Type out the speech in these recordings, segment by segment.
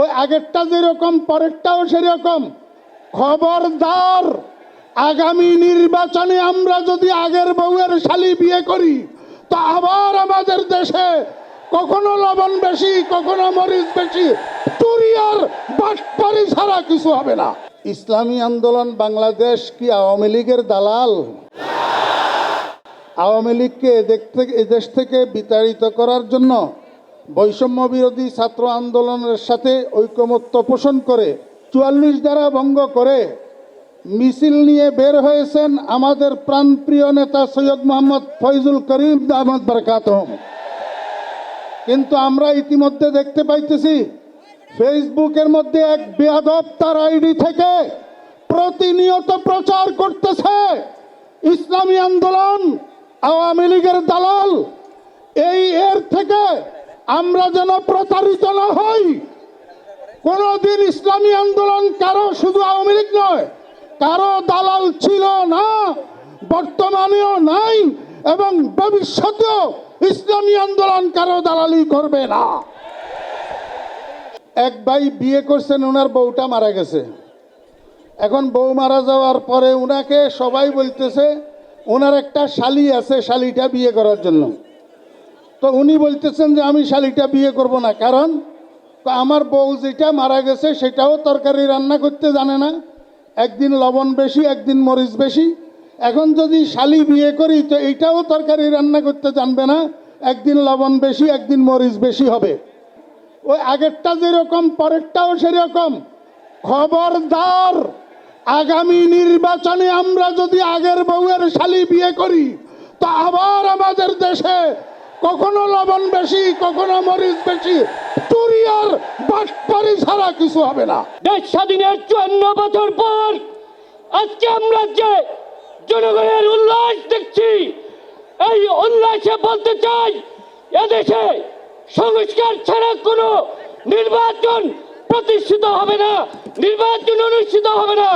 ওই আগেরটা যেরকম, পরেরটাও সেরকম। খবরদার, আগামী নির্বাচনে আমরা যদি আগের বউয়ের শালি বিয়ে করি, তো আবার আমাদের দেশে কখনো লবণ বেশি, কখনো মরিচ বেশি তুরিয়ার বাটপারি ছাড়া কিছু হবে না। ইসলামী আন্দোলন বাংলাদেশ কি আওয়ামী লীগের দালাল? আওয়ামী লীগকে এদেশ থেকে বিতাড়িত করার জন্য বৈষম্য বিরোধী ছাত্র আন্দোলনের সাথে ঐকমত্য পোষণ করে চুয়াল্লিশ দ্বারা ভঙ্গ করে মিছিল নিয়ে বের হয়েছেন আমাদের প্রাণপ্রিয় নেতা সৈয়দ মোহাম্মদ ফৈজুল করিম আহমদ বরকাত কিন্তু আমরা ইতিমধ্যে দেখতে পাইতেছি, ফেসবুকের মধ্যে এক বেয়াদব তার আইডি থেকে প্রতিনিয়ত প্রচার করতেছে। ইসলামী আন্দোলন, আওয়ামী লীগের দালাল, এই এর থেকে আমরা যেন প্রতারিত না হই। কোনোদিন ইসলামী আন্দোলন কারও শুধু আওয়ামী লীগ নয়, কারও দালাল ছিল না, বর্তমানেও নাই এবং ভবিষ্যতেও ইসলামী আন্দোলন কারও দালালি করবে না। এক ভাই বিয়ে করছেন ওনার বউটা মারা গেছে। এখন বউ মারা যাওয়ার পরে উনাকে সবাই বলতেছে ওনার একটা শালি আছে, শালিটা বিয়ে করার জন্য। তো উনি বলতেছেন যে আমি শালিটা বিয়ে করব না। কারণ আমার বউ যেটা মারা গেছে সেটাও তরকারি রান্না করতে জানে না। একদিন লবণ বেশি, একদিন মরিচ বেশি। এখন যদি শালি বিয়ে করি তো এইটাও তরকারি রান্না করতে জানবে না। একদিন লবণ বেশি, একদিন মরিচ বেশি হবে। ওই আগেরটা যেরকম, পরেরটাও সেরকম। খবরদার, আগামী নির্বাচনে আমরা যদি আগের বউয়ের শালি বিয়ে করি, তো আবার আমাদের দেশে কখনো লবণ বেশি, কখনো মরিচ বেশি। তুরিয়ার বাটপারি ছাড়া কিছু হবে না। দেশ স্বাধীনের চুয়ান্ন বছর পর আজকে আমরা যে জনগণের উল্লাস দেখছি, এই উল্লাসে বলতে চাই, এদেশে সংস্কার ছাড়া কোনো নির্বাচন প্রতিষ্ঠিত হবে না, নির্বাচন অনুষ্ঠিত হবে না।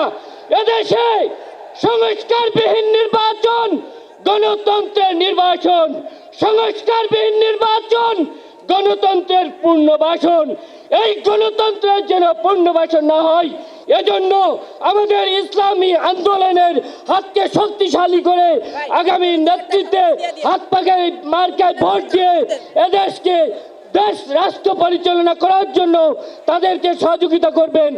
এদেশে সংস্কারবিহীন নির্বাচন, গণতন্ত্রের নির্বাচন। সংস্কারবিহীন নির্বাচন, গণতন্ত্রের পূর্ণবাসন। এই গণতন্ত্রের যেন পূর্ণবাসন না হয়, এজন্য আমাদের ইসলামী আন্দোলনের হাতকে শক্তিশালী করে আগামী নেতৃত্বে হাত পাকে মার্কায় ভোট দিয়ে এদেশকে দেশ রাষ্ট্র পরিচালনা করার জন্য তাদেরকে সহযোগিতা করবেন।